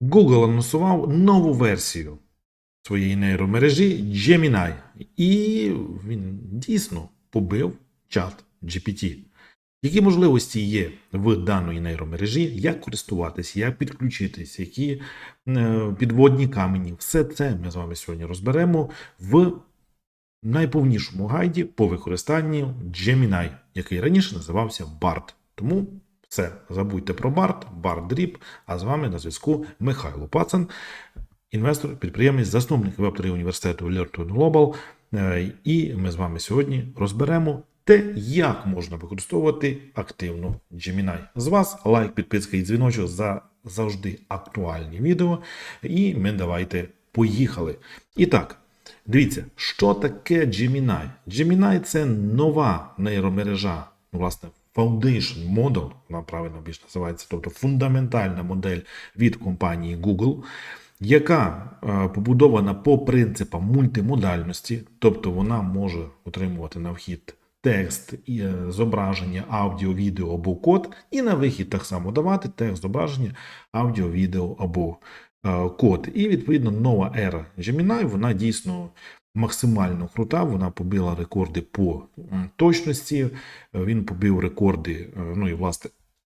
Google анонсував нову версію своєї нейромережі Gemini. І він дійсно побив чат GPT. Які можливості є в даної нейромережі, як користуватися, як підключитись, які е, підводні камені, все це ми з вами сьогодні розберемо в найповнішому гайді по використанню Gemini, який раніше називався BART. Тому все, забудьте про BART, BART Drip, а з вами на зв'язку Михайло Пацан, інвестор, підприємець, засновник Web3 університету Learn Global. Е, І ми з вами сьогодні розберемо те, як можна використовувати активно Gemini. З вас лайк, підписка і дзвіночок за завжди актуальні відео. І ми давайте поїхали. І так, дивіться, що таке Gemini? Gemini це нова нейромережа, ну, власне, Foundation Model, вона правильно більш називається, тобто фундаментальна модель від компанії Google, яка е, побудована по принципам мультимодальності, тобто вона може отримувати на вхід текст, е, зображення, аудіо, відео або код, і на вихід так само давати текст, зображення, аудіо, відео або е, код. І відповідно нова ера Gemini, вона дійсно максимально крута. Вона побила рекорди по точності. е, Він побив рекорди, е, ну і власне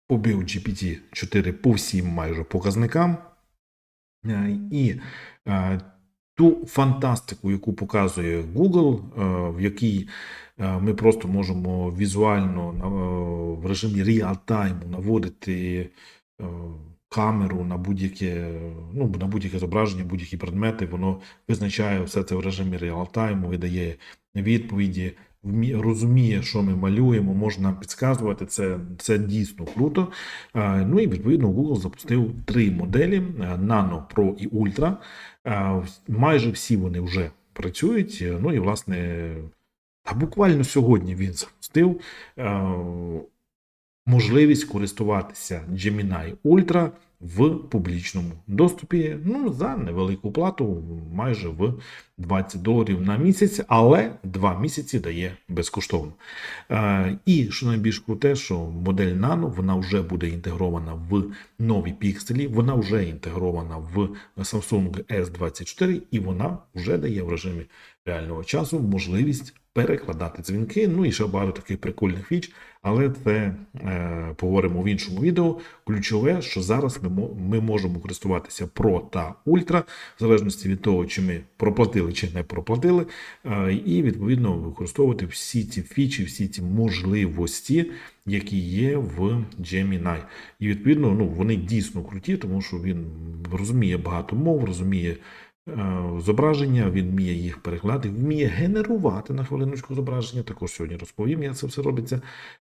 побив GPT-4 по всім майже показникам. Е, І е, ту фантастику, яку показує Google, е, в якій е, ми просто можемо візуально е, в режимі реал-тайму наводити е, камеру на будь-яке, ну, на будь-яке зображення, будь-які предмети, воно визначає все це в режимі реал-тайму, видає відповіді, розуміє, що ми малюємо, може нам підказувати. Це, це дійсно круто. Ну і відповідно Google запустив три моделі: Nano, Pro і Ultra. Майже всі вони вже працюють. Ну і власне, та буквально сьогодні він запустив можливість користуватися Gemini Ultra в публічному доступі. Ну за невелику плату, майже в 20 доларів на місяць, але 2 місяці дає безкоштовно. Е, І що найбільш круте, що модель Nano вона вже буде інтегрована в нові пікселі, вона вже інтегрована в Samsung S24, і вона вже дає в режимі реального часу можливість перекладати дзвінки. Ну і ще багато таких прикольних фіч, але це е, поговоримо в іншому відео. Ключове, що зараз ми, ми можемо користуватися Pro та Ultra, в залежності від того, чи ми проплатили чи не проплатили, е, і відповідно використовувати всі ці фічі, всі ці можливості, які є в Gemini. І відповідно, ну вони дійсно круті, тому що він розуміє багато мов, розуміє. Е, Зображення, він вміє їх перекладати, вміє генерувати на хвилиночку зображення. Також сьогодні розповім, як це все робиться.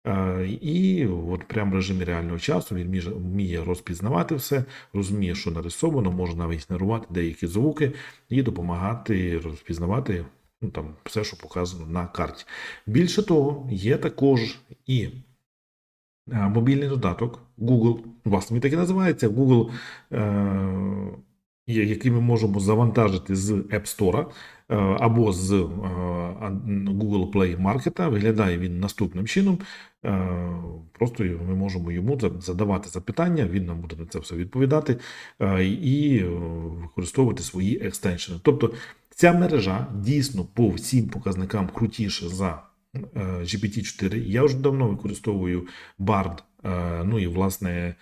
Е, І от прямо в режимі реального часу він вміє- розпізнавати все, розуміє, що нарисовано, може навіть генерувати деякі звуки і допомагати розпізнавати ну, там, все, що показано на карті. Більше того, є також і е, мобільний додаток Google, власне, він так і називається Google, який ми можемо завантажити з App Store е, або з е, Google Play Market. Виглядає він наступним чином. Е, Просто ми можемо йому задавати запитання, він нам буде на це все відповідати і використовувати свої екстеншени. Тобто ця мережа дійсно по всім показникам крутіше за е, GPT-4. Я вже давно використовую Bard, ну і власне,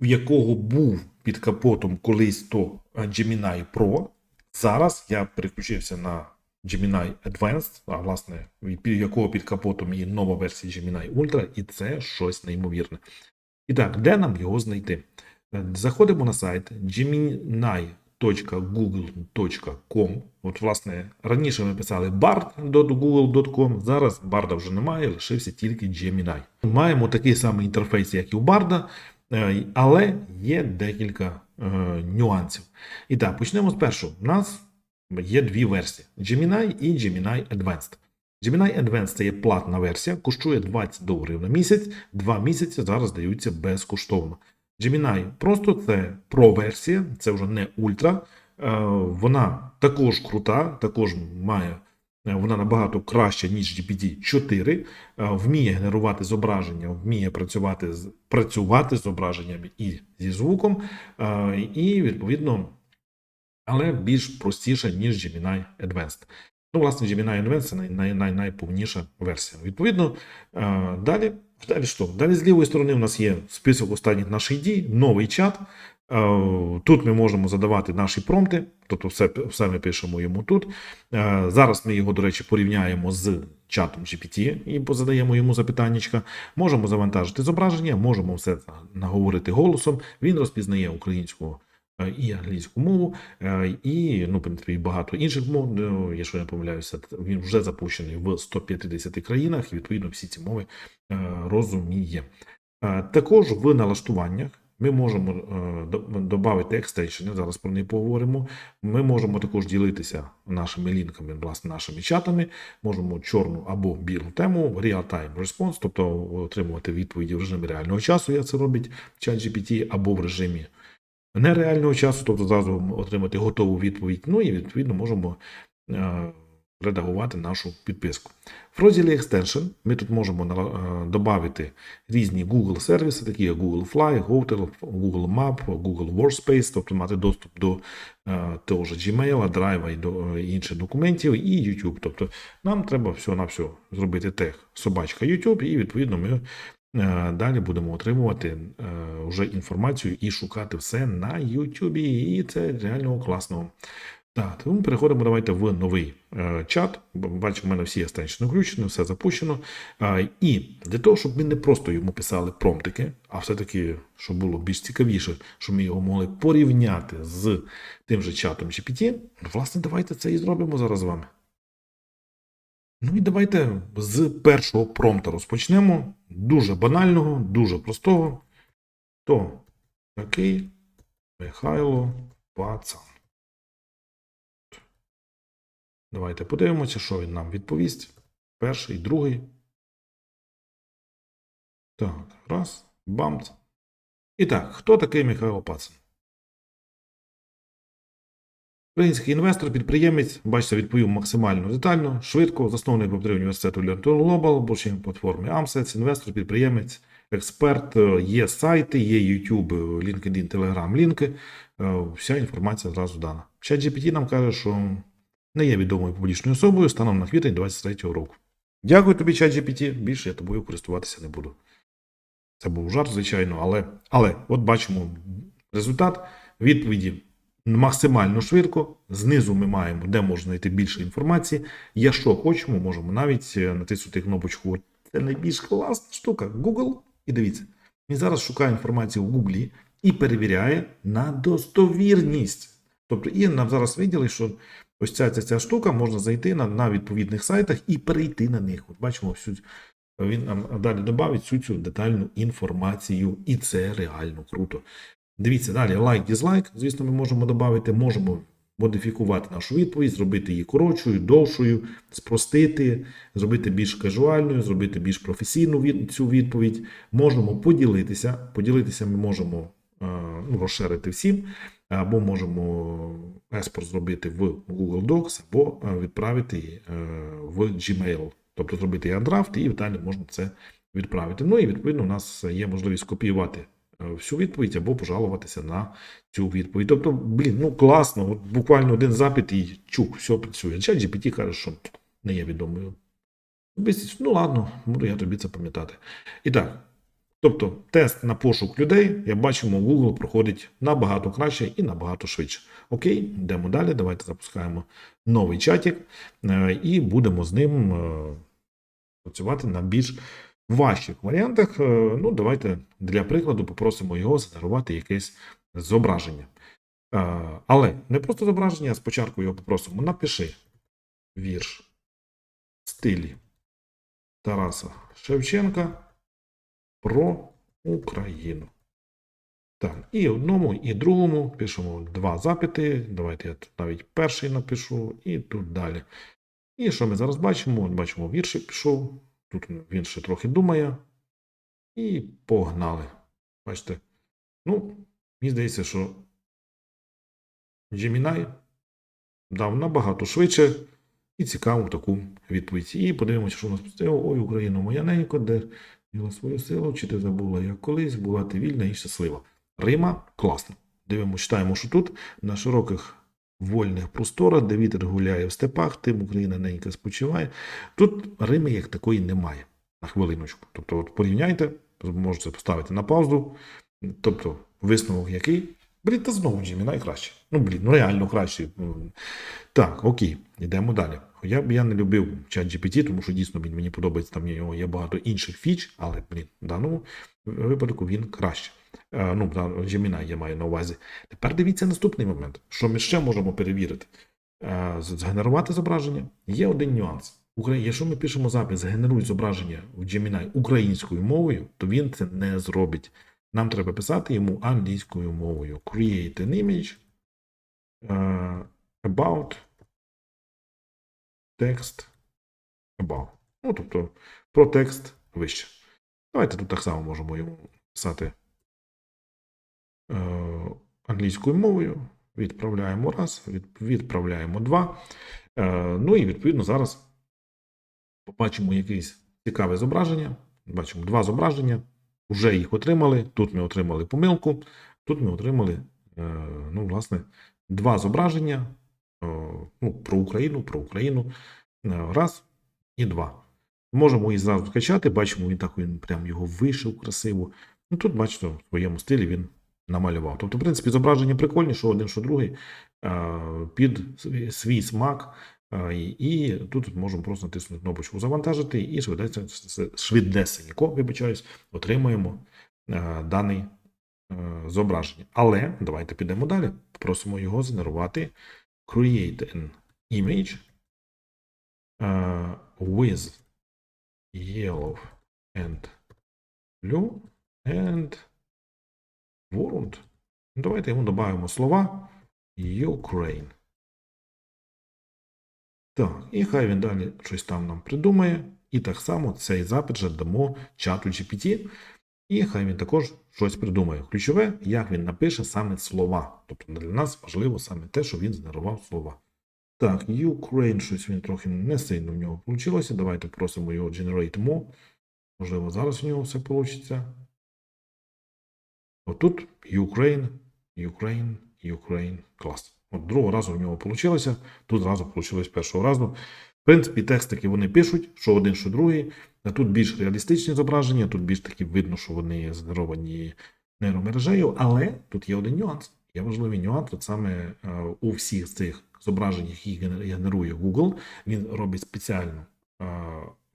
в якого був під капотом колись то Gemini Pro. Зараз я переключився на Gemini Advanced, а власне, якого під капотом є нова версія Gemini Ultra, і це щось неймовірне. І так, де нам його знайти? Е, Заходимо на сайт gemini.google.com. От, власне, раніше ми писали bard.google.com, зараз барда вже немає, лишився тільки Gemini. Маємо такий самий інтерфейс, як і у Барда, е, але є декілька е, нюансів. І так, почнемо з першого. У нас є дві версії: Gemini і Gemini Advanced. Gemini Advanced це є платна версія, коштує 20 доларів на місяць, 2 місяці зараз даються безкоштовно. Gemini просто це Pro-версія, це вже не ультра. Е, Вона також крута, також має Е, Вона набагато краща, ніж GPT-4, е, вміє генерувати зображення, вміє працювати з, працювати з зображеннями і зі звуком, е, і відповідно, але більш простіша, ніж Gemini Advanced. Ну, власне, Gemini Advanced це най, най, най, найповніша версія. Відповідно, е, далі, далі що? Далі з лівої сторони у нас є список останніх наших дій, новий чат. Е, Тут ми можемо задавати наші промпти, тобто все, все ми пишемо йому тут. Е, Зараз ми його, до речі, порівняємо з чатом GPT і позадаємо йому запитаннячка. Можемо завантажити зображення, можемо все наговорити голосом. Він розпізнає українську е, і англійську мову, і ну, принципі, багато інших мов. е, Якщо я помиляюся, він вже запущений в 150 країнах, і відповідно всі ці мови розуміє. Також в налаштуваннях ми можемо е, додати екстеншени, зараз про них поговоримо. Ми можемо також ділитися нашими лінками, власне, нашими чатами. Можемо чорну або білу тему, real-time response, тобто отримувати відповіді в режимі реального часу, як це робить ChatGPT, або в режимі нереального часу, тобто зразу отримати готову відповідь. Ну і відповідно можемо е, редагувати нашу підписку. В розділі Extension ми тут можемо е, додати різні Google сервіси, такі як Google Fly, Hotel, Google Map, Google Workspace, тобто мати доступ до е, того ж Gmail, Drive і до е, інших документів, і YouTube. Тобто нам треба все на все зробити тег собачка YouTube, і відповідно ми далі будемо отримувати вже інформацію і шукати все на YouTube. І це реально класно. Так, тому переходимо давайте в новий е, чат. Бачимо, в мене всі екстеншени включені, все запущено. А, і для того, щоб ми не просто йому писали промптики, а все-таки, щоб було більш цікавіше, щоб ми його могли порівняти з тим же чатом GPT, власне, давайте це і зробимо зараз з вами. Ну і давайте з першого промпта розпочнемо. Дуже банального, дуже простого. То такий Михайло Пацан. Давайте подивимося, що він нам відповість. Перший, другий. Так, раз, бамц. І так, хто такий Михайло Пацан? Український інвестор, підприємець, бачите, відповів максимально детально, швидко, засновник Побутового університету to Global, блокчейн платформи AMSETS, інвестор, підприємець, експерт, є сайти, є YouTube, LinkedIn, Telegram, лінки. Е, Вся інформація зразу дана. ChatGPT нам каже, що не є відомою публічною особою станом на квітень 2023 року. Дякую тобі, ChatGPT, більше я тобою користуватися не буду. Це був жарт, звичайно, але, але от бачимо результат відповіді максимально швидко. Знизу ми маємо, де можна знайти більше інформації. Якщо хочемо, можемо навіть е, натиснути кнопочку. Це найбільш класна штука. Google. І дивіться, він зараз шукає інформацію в Google і перевіряє на достовірність. Тобто, і нам зараз виділи, що ось ця, ця, ця штука можна зайти на, на відповідних сайтах і перейти на них. От бачимо, всю, він нам далі додавить всю цю детальну інформацію, і це реально круто. Дивіться далі, лайк, дізлайк. Звісно, ми можемо додати, можемо модифікувати нашу відповідь, зробити її коротшою, довшою, спростити, зробити більш кажуальною, зробити більш професійну від, цю відповідь. Можемо поділитися. Поділитися ми можемо е, ну, розширити всім, або можемо еспорт зробити в Google Docs, або е, відправити е, в Gmail. Тобто зробити яндрафт, і далі можна це відправити. Ну і відповідно у нас є можливість копіювати е, всю відповідь або пожалуватися на цю відповідь. Тобто, блін, ну класно, от буквально один запит і чук, все працює. Чат GPT каже, що не є відомою. Ну ладно, буду я тобі це пам'ятати. І так. Тобто, тест на пошук людей, як бачимо, Google проходить набагато краще і набагато швидше. Окей, йдемо далі. Давайте запускаємо новий чатик е, і будемо з ним е, працювати на більш важчих варіантах. Е, Ну, давайте для прикладу попросимо його згенерувати якесь зображення. Але не просто зображення, а спочатку його попросимо напиши вірш в стилі Тараса Шевченка про Україну. Так, і одному, і другому пишемо два запити. Давайте я тут навіть перший напишу, і тут далі. І що ми зараз бачимо? Бачимо, віршик пішов. Тут він ще трохи думає. І погнали. Бачите? Ну, мені здається, що Gemini дав набагато швидше І цікаву таку відповідь. І подивимося, що у нас. Ой, Україно, моя ненько, де діла свою силу, чи ти забула, як колись, була ти вільна і щаслива. Рима класно. Дивимося, читаємо, що тут на широких вольних просторах, де вітер гуляє в степах, тим Україна ненька спочиває. Тут Рими як такої немає. На хвилиночку. Тобто, от порівняйте, можете поставити на паузу. Тобто, висновок який? Блін, та знову Джимі найкраще. Ну, блін, ну реально краще. Так, окей, йдемо далі. Я б я не любив чат GPT, тому що дійсно він- мені подобається, там є, є багато інших фіч, але, блін, в даному випадку він краще. Е, ну, Gemini я маю на увазі. Тепер дивіться наступний момент. Що ми ще можемо перевірити? Е, Згенерувати зображення. Є один нюанс. Якщо ми пишемо запис, згенеруй зображення в Gemini українською мовою, то він це не зробить. Нам треба писати йому англійською мовою. Create an image е, about text about. Ну, тобто про текст вище. Давайте тут так само можемо йому писати е, англійською мовою. Відправляємо раз, від, відправляємо два. Е, ну і відповідно зараз побачимо якесь цікаве зображення. Бачимо два зображення. Вже їх отримали. Тут ми отримали помилку. Тут ми отримали, е, ну, власне, два зображення ну, про Україну, про Україну. Е, Раз і два. Можемо її зразу скачати. Бачимо, він так він прям його вишив красиво. Ну тут, бачите, в своєму стилі він намалював. Тобто, в принципі, зображення прикольні, що один, що другий, е, під свій- смак. Е, І і тут можемо просто натиснути кнопочку завантажити і швидесенько, вибачаюсь, отримаємо е, даний е, зображення. Але давайте підемо далі. Просимо його згенерувати. Create an image е, with yellow and blue and world. Давайте йому додаємо слова Ukraine. Так, і хай він далі щось там нам придумає. І так само цей запит же дамо чату GPT. І хай він також щось придумає. Ключове, як він напише саме слова. Тобто для нас важливо саме те, що він згенерував слова. Так, Ukraine щось він трохи не сильно в нього вийшло. Давайте просимо його generate more. Можливо, зараз в нього все вийде. Отут Ukraine, Ukraine, Ukraine. Клас. От другого разу в нього вийшло. Тут зразу вийшло першого разу. В принципі, текстики вони пишуть, що один, що другий. А тут більш реалістичні зображення, тут більш таки видно, що вони згенеровані нейромережею, але тут є один нюанс. Є важливий нюанс, от саме е, у всіх цих зображеннях, які генерує Google, він робить спеціальну е,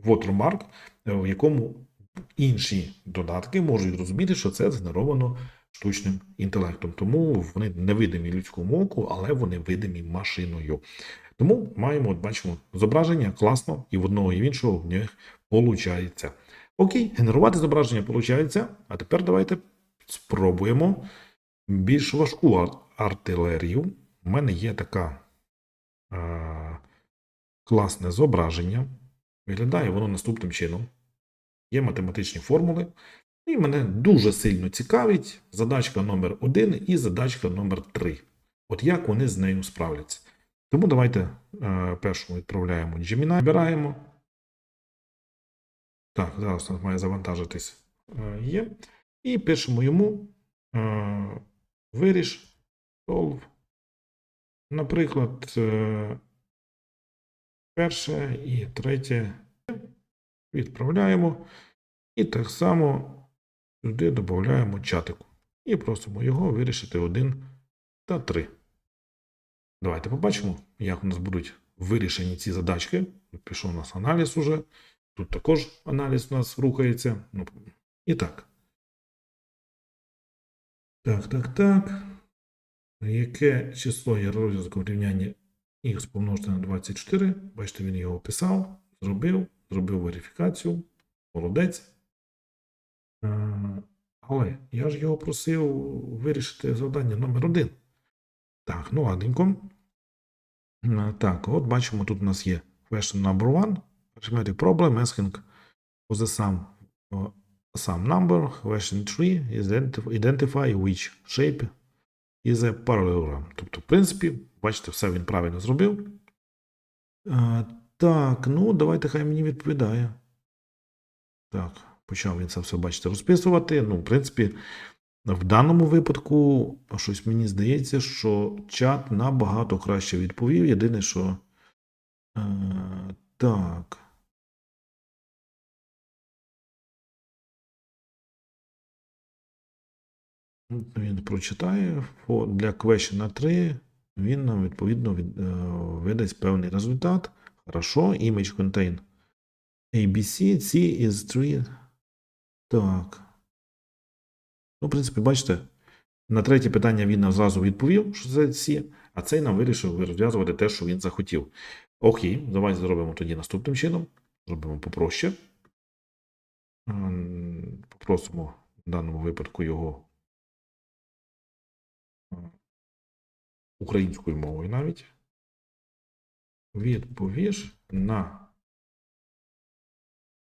watermark, е, в якому інші додатки можуть розуміти, що це згенеровано штучним інтелектом. Тому вони невидимі людському оку, але вони видимі машиною. Тому маємо, от бачимо, зображення класно, і в одного і в іншого в них виходить. Окей, генерувати зображення виходить. А тепер давайте спробуємо більш важку артилерію. У мене є така е, класне зображення. Виглядає воно наступним чином. Є математичні формули. І мене дуже сильно цікавить задачка номер 1 і задачка номер 3. От як вони з нею справляться. Тому давайте е, першу відправляємо Gemini, вибираємо. Так, зараз у нас має завантажитись е, є. І пишемо йому е, виріш solve. Наприклад, е, перше і третє відправляємо. І так само сюди додаємо чатику. І просимо його вирішити 1 та 3. Давайте побачимо, як у нас будуть вирішені ці задачки. Пішов у нас аналіз уже. Тут також аналіз у нас рухається. Ну, і так. Так, так, так. Яке число є розв'язком рівняння х помножити на 24? Бачите, він його описав, зробив, зробив верифікацію. Молодець. Е, Але я ж його просив вирішити завдання номер один. Так, ну ладненько. Е, Так, от бачимо, тут у нас є question number one. Arithmetic problem asking for the sum, uh, sum number. Question 3 is identify, which shape is a parallelogram. Тобто, в принципі, бачите, все він правильно зробив. А, так, ну давайте хай мені відповідає. Так, почав він це все, бачите, розписувати. Ну, в принципі, в даному випадку, щось мені здається, що чат набагато краще відповів. Єдине, що. Е, так. Він прочитає для question 3. Він нам відповідно від, е, видасть певний результат. Хорошо, image contain ABC, C is 3. Так. Ну, в принципі, бачите, на третє питання він нам зразу відповів, що це C, а цей нам вирішив розв'язувати те, що він захотів. Окей, давайте зробимо тоді наступним чином. Зробимо попроще. Ем, Попросимо в даному випадку його е, українською мовою навіть. Відповіж на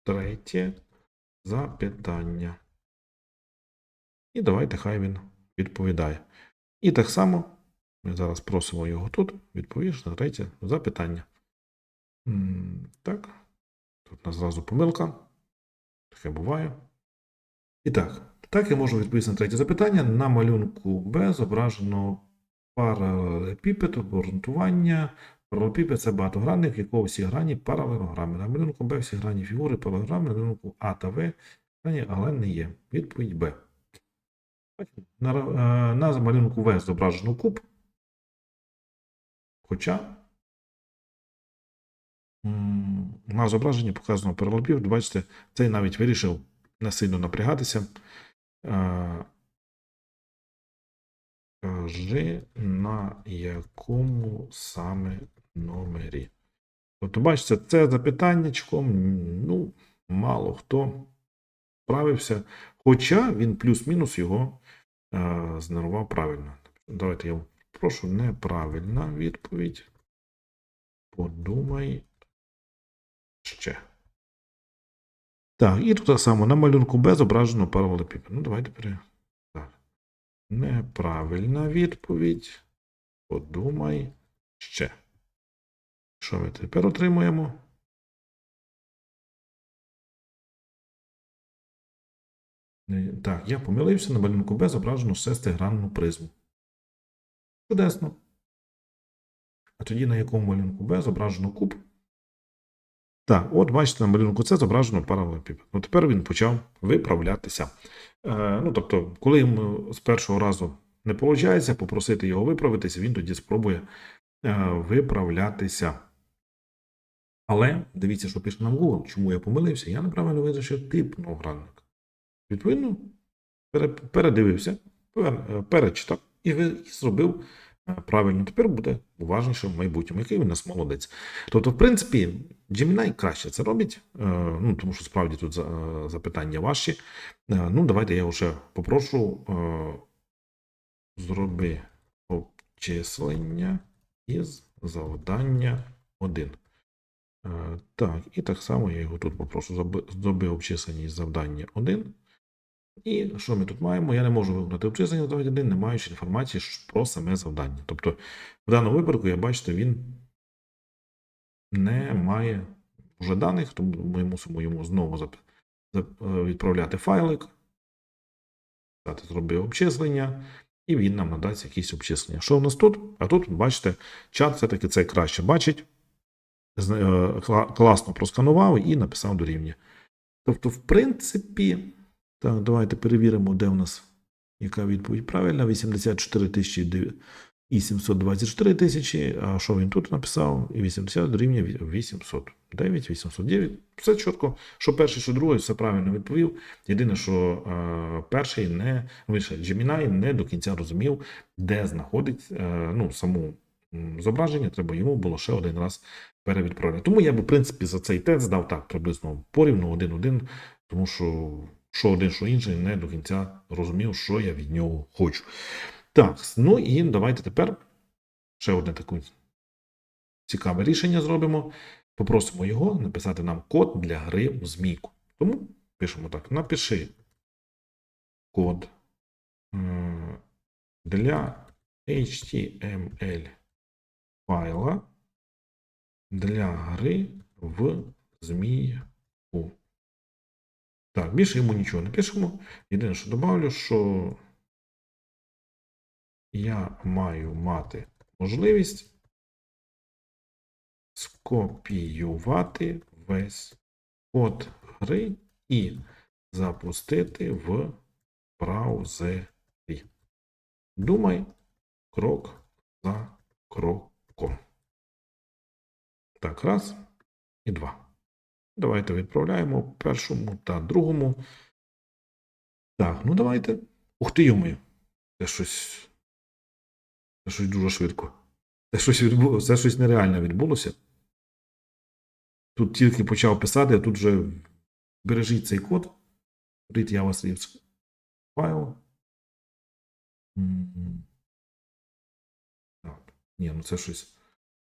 третє запитання. І давайте хай він відповідає. І так само ми зараз просимо його тут відповіш на третє запитання. Так. Тут у нас зразу помилка. Таке буває. І так, так я можу відповісти на третє запитання. На малюнку Б зображено паралелепіпед, обґрунтування. Паралелепіпед – це багатогранник, якого всі грані паралелограми. На малюнку Б всі грані фігури паралелограми, на малюнку А та В грані, але не є. Відповідь Б. На, е, на малюнку В зображено куб. Хоча на зображенні показано паралелепіпед. Бачите, цей навіть вирішив не сильно напрягатися. Е, Кажи, на якому саме номері. Тобто, бачите, це запитаннячком, ну, мало хто справився. Хоча він плюс-мінус його е, згенерував правильно. Давайте я прошу неправильна відповідь. Подумай ще. Так, і тут так само на малюнку Б зображено паралелепіпед. Ну, давайте пере... Так. Неправильна відповідь. Подумай ще. Що ми тепер отримуємо? Так, я помилився, на малюнку Б зображено шестигранну призму. Чудесно. А тоді на якому малюнку Б зображено куб? Так, от бачите, на малюнку С зображено паралелепіпед. Ну, тепер він почав виправлятися. Е, ну, тобто, коли йому з першого разу не виходить, попросити його виправитися, він тоді спробує е, виправлятися. Але дивіться, що пише нам Google. Чому я помилився? Я неправильно визначив тип новогранника. Відповідно, передивився, е, перечитав і зробив е, правильно. Тепер буде уважніше в майбутньому, який у нас молодець. Тобто, в принципі, Gemini краще це робить, е, ну, тому що справді тут запитання важчі. Е, Ну, давайте я ще попрошу. Зроби обчислення із завдання 1. Е, Так, і так само я його тут попрошу зроби обчислення із завдання 1. І що ми тут маємо? Я не можу виконати обчислення завдання 1, не маючи інформації про саме завдання. Тобто, в даному випадку, я бачите, він не має вже даних, тому ми мусимо йому знову відправляти файлик, зроби обчислення, і він нам надасть якісь обчислення. Що в нас тут? А тут, бачите, чат все-таки це краще бачить. Е, кла- Класно просканував і написав дорівнює. Тобто, в принципі, так, давайте перевіримо, де в нас яка відповідь правильна. 84 тисячі і 724 тисячі. А що він тут написав? І 80 дорівнює ві- 809, 809. Все чітко. Що перший, що другий, все правильно відповів. Єдине, що е, перший не вище Gemini не до кінця розумів, де знаходить е, ну, саму зображення. Треба йому було ще один раз перевідправляти. Тому я би, в принципі, за цей тест дав так приблизно порівну один-один, тому що що один, що інший, не до кінця розумів, що я від нього хочу. Так, ну і давайте тепер ще одне таке цікаве рішення зробимо. Попросимо його написати нам код для гри в змійку. Тому пишемо так: напиши код е, для HTML файла для гри в змійку. Так, більше йому нічого не пишемо. Єдине, що добавлю, що я маю мати можливість скопіювати весь код гри і запустити в браузері. Думай крок за кроком. Так, раз і два. Давайте відправляємо першому та другому. Так, ну давайте. Ух ти йомою. Це щось. Це щось дуже швидко. Це щось відбулося. Це щось нереальне відбулося. Тут тільки почав писати, а тут вже бережіть цей код. Read JavaScript файл. Так. Ні, ну це щось.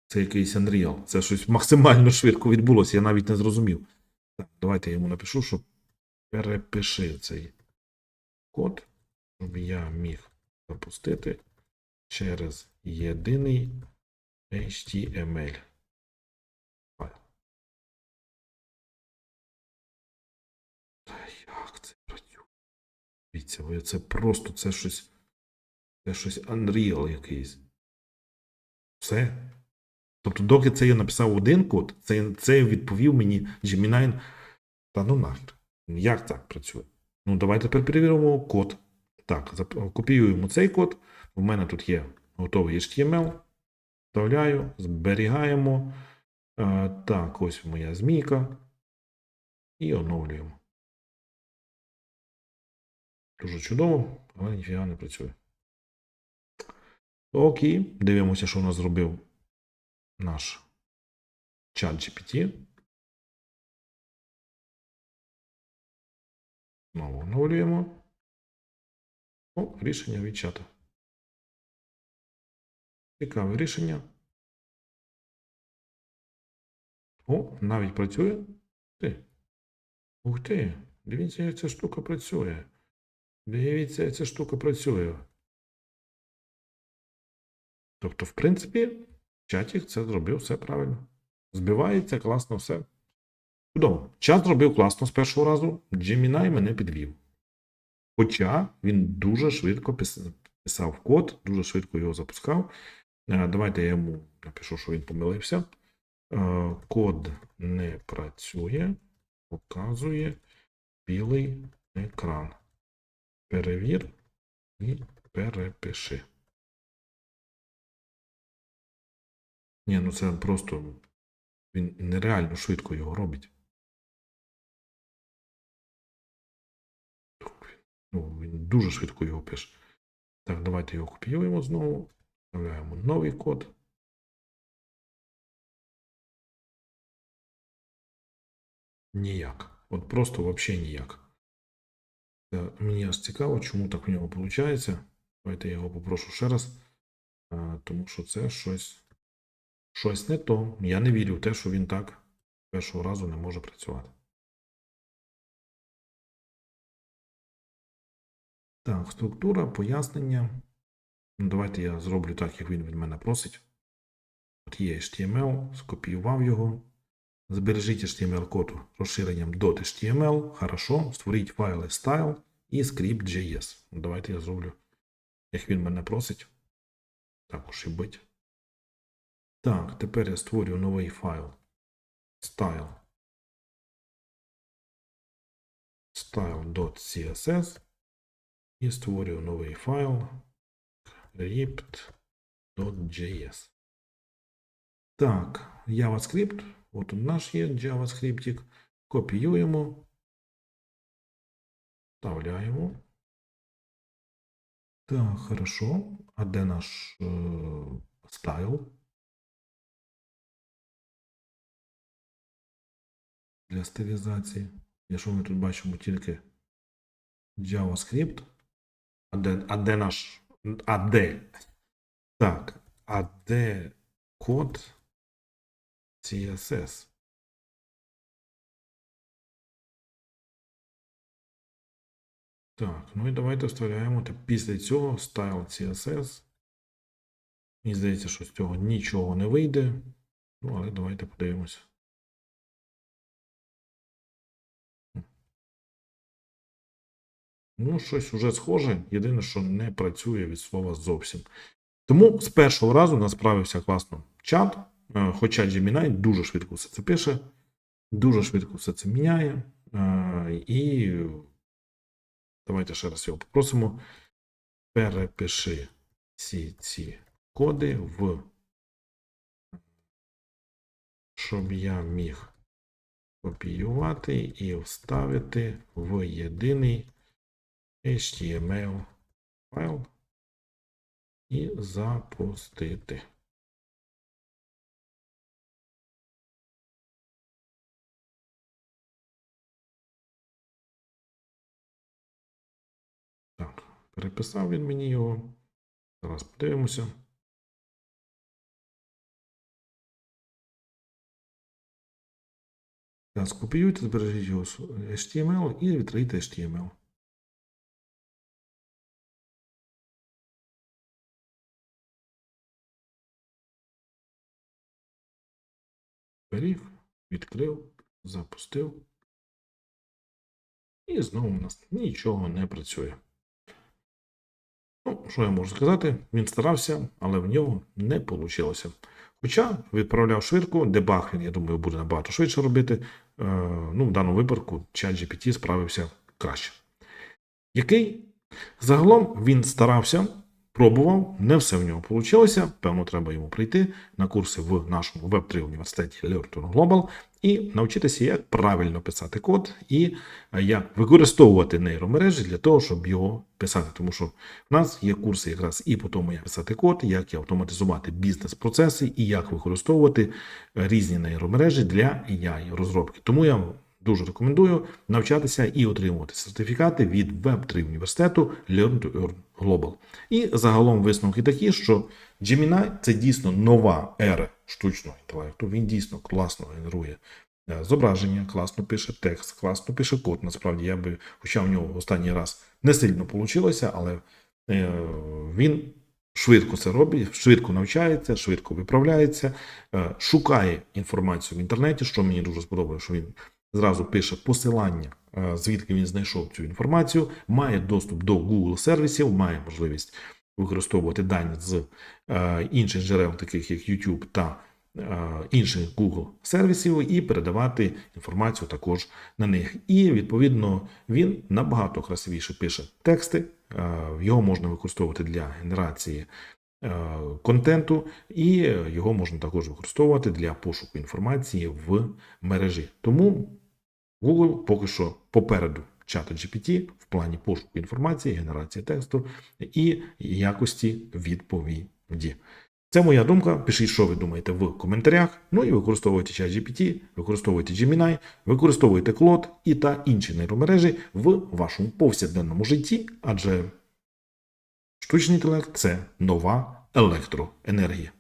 Це якийсь Unreal. Це щось максимально швидко відбулося, я навіть не зрозумів. Так, давайте я йому напишу, що перепиши цей код, щоб я міг запустити через єдиний HTML. Дивіться, це просто це щось. Це щось Unreal якийсь. Все. Тобто, доки це я написав один код, це, це відповів мені Gemini. Та ну нахер. Як так працює? Ну, давайте тепер перевіримо код. Так, копіюємо цей код. У мене тут є готовий HTML. Вставляю, зберігаємо. Так, ось моя змійка. І оновлюємо. Дуже чудово, але ніфіга не працює. Окей, дивимося, що у нас зробив наш чат GPT. Знову оновлюємо. О, рішення від чата. Цікаве рішення. О, навіть працює. Ти. Ух ти. Дивіться, як ця штука працює. Дивіться, як ця штука працює. Тобто, в принципі, чатік це зробив все правильно. Збивається, класно все. Чудово. Чат зробив класно з першого разу. Gemini мене підвів. Хоча він дуже швидко писав код, дуже швидко його запускав. Е, Давайте я йому напишу, що він помилився. Е, Код не працює, показує білий екран. Перевір і перепиши. Ні, ну це просто він нереально швидко його робить. Ну, він дуже швидко його пише. Так, давайте його копіюємо знову. Вставляємо новий код. Ніяк. От просто взагалі ніяк. Це мені аж цікаво, чому так в нього виходить. Давайте я його попрошу ще раз. Тому що це щось. Щось не то. Я не вірю в те, що він так першого разу не може працювати. Так, структура, пояснення. Ну, давайте я зроблю так, як він від мене просить. От є HTML, скопіював його. Збережіть HTML-код розширенням .html. Хорошо. Створіть файли style і script.js. Давайте я зроблю, як він мене просить. Також і бить. Так, тепер я створюю новий файл. Style. Style.css. І створюю новий файл script.js. Так, JavaScript. От у наш є JavaScript. Копіюємо. Вставляємо. Так, хорошо. А де наш е, стайл? Для стилізації. Якщо ми тут бачимо тільки JavaScript. А де, а де наш. А де? Так. А де код CSS? Так, ну і давайте вставляємо та після цього style CSS. Мені здається, що з цього нічого не вийде. Ну, але давайте подивимося. Ну, щось уже схоже. Єдине, що не працює від слова зовсім. Тому з першого разу у нас справився класно чат. е, Хоча Gemini дуже швидко все це пише, дуже швидко все це міняє. е, І давайте ще раз його попросимо. Перепиши всі ці коди в щоб я міг копіювати і вставити в єдиний HTML файл і запустити. Так, переписав він мені його. Зараз подивимося. Так, скопіюйте, збережіть його HTML і відкрийте HTML. Зберіг, відкрив, запустив. І знову у нас нічого не працює. Ну, що я можу сказати? Він старався, але в нього не вийшло. Хоча відправляв швидко, дебаг він, я думаю, буде набагато швидше робити. Е, ну, в даному випадку ChatGPT справився краще. Який? Загалом він старався, пробував, не все в нього вийшло. Певно, треба йому прийти на курси в нашому Web3 університеті Learn Global і навчитися, як правильно писати код і е, як використовувати нейромережі для того, щоб його писати. Тому що в нас є курси якраз і по тому, як писати код, як автоматизувати бізнес-процеси, і як використовувати е, різні нейромережі для AI розробки. Тому я дуже рекомендую навчатися і отримувати сертифікати від Web3 університету Learn to Earn Global. І загалом висновки такі, що Gemini – це дійсно нова ера штучного інтелекту. Він дійсно класно генерує е, зображення, класно пише текст, класно пише код. Насправді я би, хоча в нього останній раз не сильно вийшло, але е, він швидко це робить, швидко навчається, швидко виправляється, е, шукає інформацію в інтернеті, що мені дуже сподобалося, що він зразу пише посилання, е, звідки він знайшов цю інформацію, має доступ до Google сервісів, має можливість використовувати дані з е, інших джерел, таких як YouTube та е, інших Google сервісів, і передавати інформацію також на них. І відповідно він набагато красивіше пише тексти. Його можна використовувати для генерації контенту, і його можна також використовувати для пошуку інформації в мережі. Тому Google поки що попереду чата GPT в плані пошуку інформації, генерації тексту і якості відповіді. Це моя думка. Пишіть, що ви думаєте в коментарях. Ну і використовуйте чат GPT, використовуйте Gemini, використовуйте Claude і та інші нейромережі в вашому повсякденному житті, адже штучний інтелект це нова електроенергія.